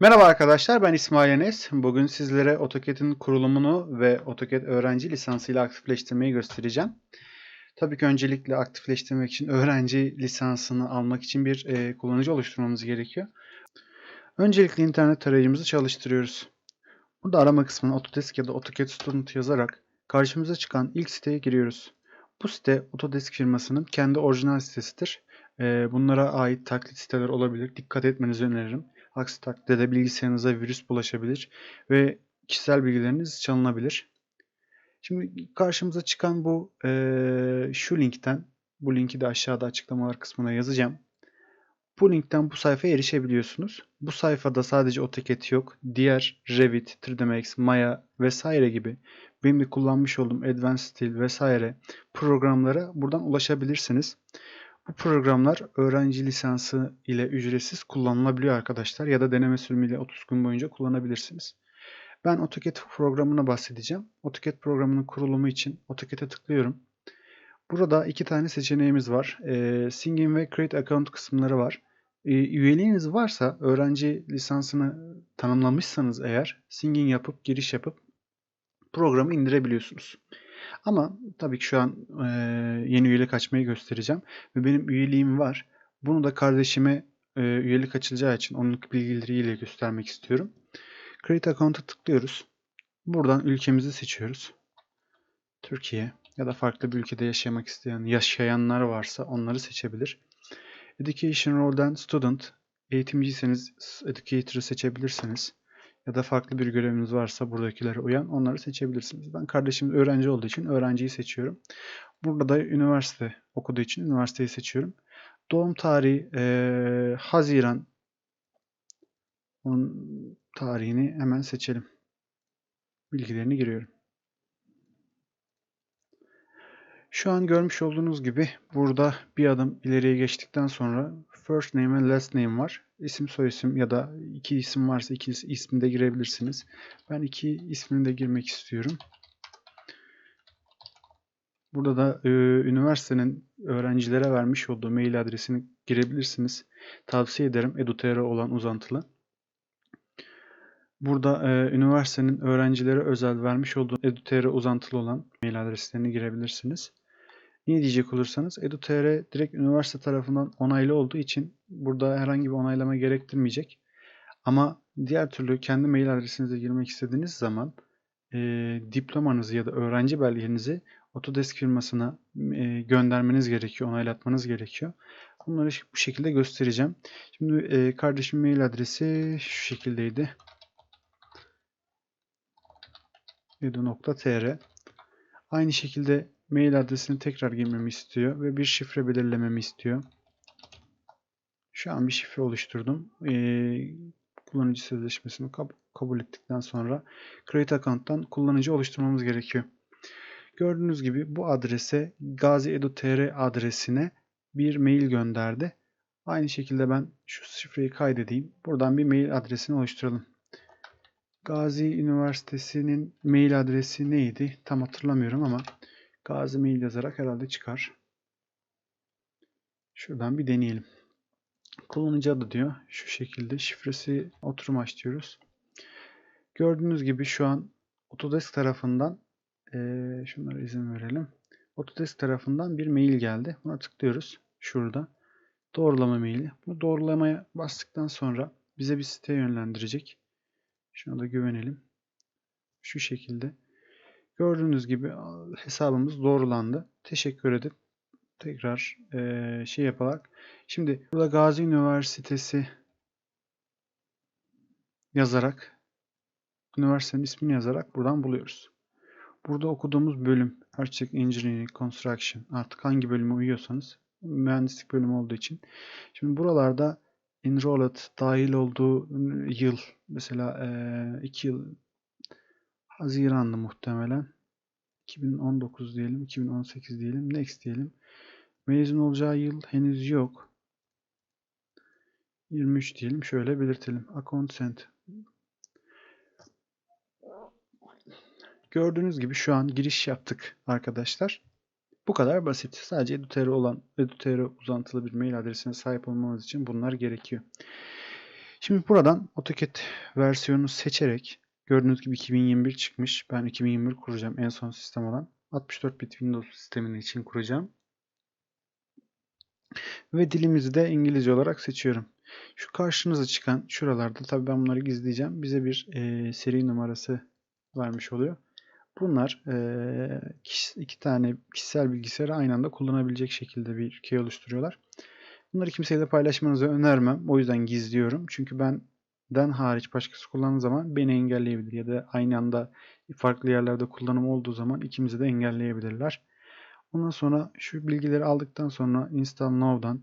Merhaba arkadaşlar ben İsmail Enes. Bugün sizlere AutoCAD'in kurulumunu ve AutoCAD öğrenci lisansıyla aktifleştirmeyi göstereceğim. Tabii ki öncelikle aktifleştirmek için öğrenci lisansını almak için bir e, kullanıcı oluşturmamız gerekiyor. Öncelikle internet tarayıcımızı çalıştırıyoruz. Burada arama kısmına Autodesk ya da AutoCAD Student yazarak karşımıza çıkan ilk siteye giriyoruz. Bu site Autodesk firmasının kendi orijinal sitesidir. E, bunlara ait taklit siteler olabilir. Dikkat etmenizi öneririm. Aksi takdirde bilgisayarınıza virüs bulaşabilir ve kişisel bilgileriniz çalınabilir. Şimdi karşımıza çıkan bu eee, şu linkten, bu linki de aşağıda açıklamalar kısmına yazacağım. Bu linkten bu sayfaya erişebiliyorsunuz. Bu sayfada sadece AutoCAD yok. Diğer Revit, 3ds Max, Maya vesaire gibi benim de kullanmış olduğum Advanced Steel vesaire programlara buradan ulaşabilirsiniz. Bu programlar öğrenci lisansı ile ücretsiz kullanılabiliyor arkadaşlar ya da deneme sürümüyle 30 gün boyunca kullanabilirsiniz. Ben AutoCAD programına bahsedeceğim. AutoCAD programının kurulumu için AutoCAD'e tıklıyorum. Burada iki tane seçeneğimiz var. E, Singing ve Create Account kısımları var. E, üyeliğiniz varsa, öğrenci lisansını tanımlamışsanız eğer Singing yapıp, giriş yapıp programı indirebiliyorsunuz. Ama tabii ki şu an e, yeni üyelik açmayı göstereceğim. Ve benim üyeliğim var. Bunu da kardeşime e, üyelik açılacağı için onun bilgileriyle göstermek istiyorum. Create Account'a tıklıyoruz. Buradan ülkemizi seçiyoruz. Türkiye ya da farklı bir ülkede yaşamak isteyen, yaşayanlar varsa onları seçebilir. Education Role'den Student, eğitimciyseniz Educator'ı seçebilirsiniz. Ya da farklı bir göreviniz varsa buradakilere uyan onları seçebilirsiniz. Ben kardeşim öğrenci olduğu için öğrenciyi seçiyorum. Burada da üniversite okuduğu için üniversiteyi seçiyorum. Doğum tarihi e, Haziran. Onun tarihini hemen seçelim. Bilgilerini giriyorum. Şu an görmüş olduğunuz gibi burada bir adım ileriye geçtikten sonra first name ve last name var. İsim soyisim ya da iki isim varsa iki ismi de girebilirsiniz. Ben iki ismini de girmek istiyorum. Burada da e, üniversitenin öğrencilere vermiş olduğu mail adresini girebilirsiniz. Tavsiye ederim edutr olan uzantılı. Burada e, üniversitenin öğrencilere özel vermiş olduğu edutr uzantılı olan mail adreslerini girebilirsiniz. Niye diyecek olursanız edutr direkt üniversite tarafından onaylı olduğu için burada herhangi bir onaylama gerektirmeyecek. Ama diğer türlü kendi mail adresinize girmek istediğiniz zaman e, diplomanızı ya da öğrenci belgenizi Autodesk firmasına e, göndermeniz gerekiyor, onaylatmanız gerekiyor. Bunları bu şekilde göstereceğim. Şimdi e, kardeşim mail adresi şu şekildeydi. edu.tr Aynı şekilde mail adresini tekrar girmemi istiyor ve bir şifre belirlememi istiyor. Şu an bir şifre oluşturdum. Ee, kullanıcı sözleşmesini kab kabul ettikten sonra Create Account'tan kullanıcı oluşturmamız gerekiyor. Gördüğünüz gibi bu adrese Gazi Edu.tr adresine bir mail gönderdi. Aynı şekilde ben şu şifreyi kaydedeyim. Buradan bir mail adresini oluşturalım. Gazi Üniversitesi'nin mail adresi neydi? Tam hatırlamıyorum ama Gazi mail yazarak herhalde çıkar. Şuradan bir deneyelim. Kullanıcı adı diyor. Şu şekilde şifresi oturum aç diyoruz. Gördüğünüz gibi şu an Autodesk tarafından e, şunlara izin verelim. Autodesk tarafından bir mail geldi. Buna tıklıyoruz. Şurada. Doğrulama maili. Bu doğrulamaya bastıktan sonra bize bir siteye yönlendirecek. Şuna da güvenelim. Şu şekilde. Gördüğünüz gibi hesabımız doğrulandı. Teşekkür edip tekrar e, şey yaparak. Şimdi burada Gazi Üniversitesi yazarak üniversitenin ismini yazarak buradan buluyoruz. Burada okuduğumuz bölüm Architect Engineering Construction artık hangi bölüme uyuyorsanız mühendislik bölümü olduğu için. Şimdi buralarda enrolled dahil olduğu yıl mesela 2 yıl Haziran'da muhtemelen 2019 diyelim 2018 diyelim next diyelim. Mezun olacağı yıl henüz yok. 23 diyelim şöyle belirtelim. Account sent gördüğünüz gibi şu an giriş yaptık arkadaşlar. Bu kadar basit. Sadece edutr olan edutr uzantılı bir mail adresine sahip olmamız için bunlar gerekiyor. Şimdi buradan AutoCAD versiyonu seçerek gördüğünüz gibi 2021 çıkmış. Ben 2021 kuracağım en son sistem olan. 64 bit Windows sisteminin için kuracağım. Ve dilimizi de İngilizce olarak seçiyorum. Şu karşınıza çıkan şuralarda tabii ben bunları gizleyeceğim. Bize bir e, seri numarası vermiş oluyor. Bunlar e, iki tane kişisel bilgisayarı aynı anda kullanabilecek şekilde bir key oluşturuyorlar. Bunları kimseyle paylaşmanızı önermem. O yüzden gizliyorum. Çünkü ben den hariç başkası kullandığı zaman beni engelleyebilir ya da aynı anda farklı yerlerde kullanım olduğu zaman ikimizi de engelleyebilirler. Ondan sonra şu bilgileri aldıktan sonra install now'dan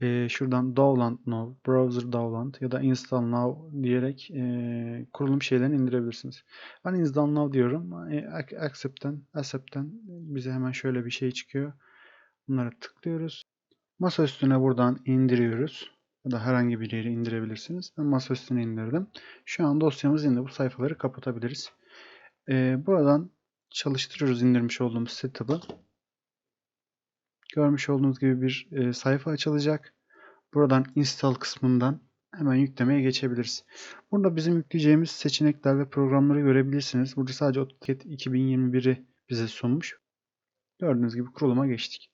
e, şuradan Dowland Now, Browser Dowland ya da Install Now diyerek e, kurulum şeylerini indirebilirsiniz. Ben Install Now diyorum. E, Accept'ten, Accept'ten bize hemen şöyle bir şey çıkıyor. Bunlara tıklıyoruz. Masa üstüne buradan indiriyoruz. Ya da herhangi bir yeri indirebilirsiniz. Ben masa indirdim. Şu an dosyamız indi. Bu sayfaları kapatabiliriz. E, buradan çalıştırıyoruz indirmiş olduğumuz setup'ı. Görmüş olduğunuz gibi bir e, sayfa açılacak. Buradan install kısmından hemen yüklemeye geçebiliriz. Burada bizim yükleyeceğimiz seçenekler ve programları görebilirsiniz. Burada sadece AutoCAD 2021'i bize sunmuş. Gördüğünüz gibi kuruluma geçtik.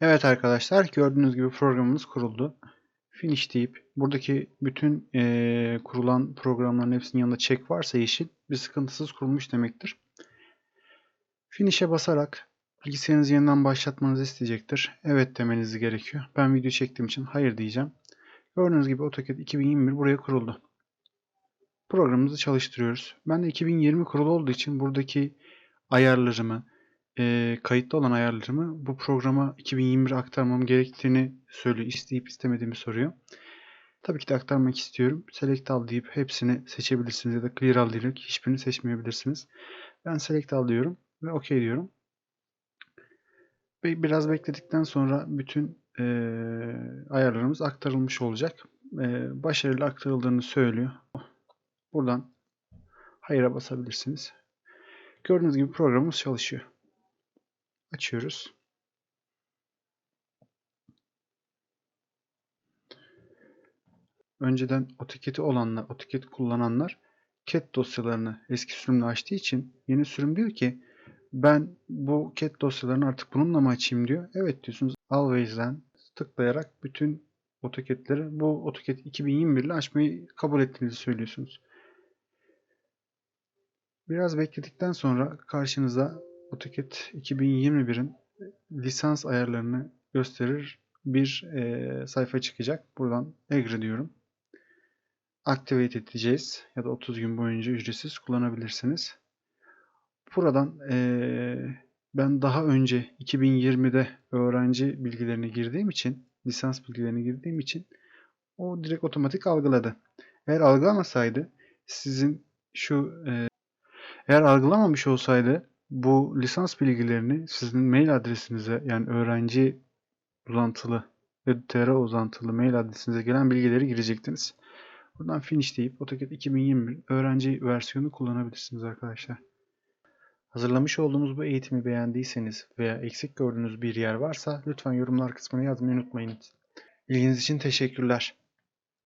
Evet arkadaşlar gördüğünüz gibi programımız kuruldu. Finish deyip buradaki bütün e, kurulan programların hepsinin yanında check varsa yeşil bir sıkıntısız kurulmuş demektir. Finish'e basarak bilgisayarınızı yeniden başlatmanızı isteyecektir. Evet demeniz gerekiyor. Ben video çektiğim için hayır diyeceğim. Gördüğünüz gibi AutoCAD 2021 buraya kuruldu. Programımızı çalıştırıyoruz. Ben de 2020 kurulu olduğu için buradaki ayarlarımı, e, kayıtlı olan ayarlarımı bu programa 2021 aktarmam gerektiğini söylüyor. İsteyip istemediğimi soruyor. Tabii ki de aktarmak istiyorum. Select al deyip hepsini seçebilirsiniz ya da clear al diyerek hiçbirini seçmeyebilirsiniz. Ben select al diyorum ve OK diyorum. Ve biraz bekledikten sonra bütün e, ayarlarımız aktarılmış olacak. E, başarılı aktarıldığını söylüyor. Buradan hayır'a basabilirsiniz. Gördüğünüz gibi programımız çalışıyor. Açıyoruz. önceden AutoCAD'i olanlar, AutoCAD kullananlar CAD dosyalarını eski sürümle açtığı için yeni sürüm diyor ki ben bu CAD dosyalarını artık bununla mı açayım diyor. Evet diyorsunuz. Always'den tıklayarak bütün AutoCAD'leri bu AutoCAD 2021 ile açmayı kabul ettiğinizi söylüyorsunuz. Biraz bekledikten sonra karşınıza AutoCAD 2021'in lisans ayarlarını gösterir bir eee, sayfa çıkacak. Buradan agree diyorum. Activate edeceğiz ya da 30 gün boyunca ücretsiz kullanabilirsiniz. Buradan eee, ben daha önce 2020'de öğrenci bilgilerini girdiğim için, lisans bilgilerini girdiğim için o direkt otomatik algıladı. Eğer algılamasaydı sizin şu eee, eğer algılamamış olsaydı bu lisans bilgilerini sizin mail adresinize yani öğrenci uzantılı tr uzantılı mail adresinize gelen bilgileri girecektiniz. Buradan finish deyip AutoCAD 2021 öğrenci versiyonu kullanabilirsiniz arkadaşlar. Hazırlamış olduğumuz bu eğitimi beğendiyseniz veya eksik gördüğünüz bir yer varsa lütfen yorumlar kısmına yazmayı unutmayın. İlginiz için teşekkürler.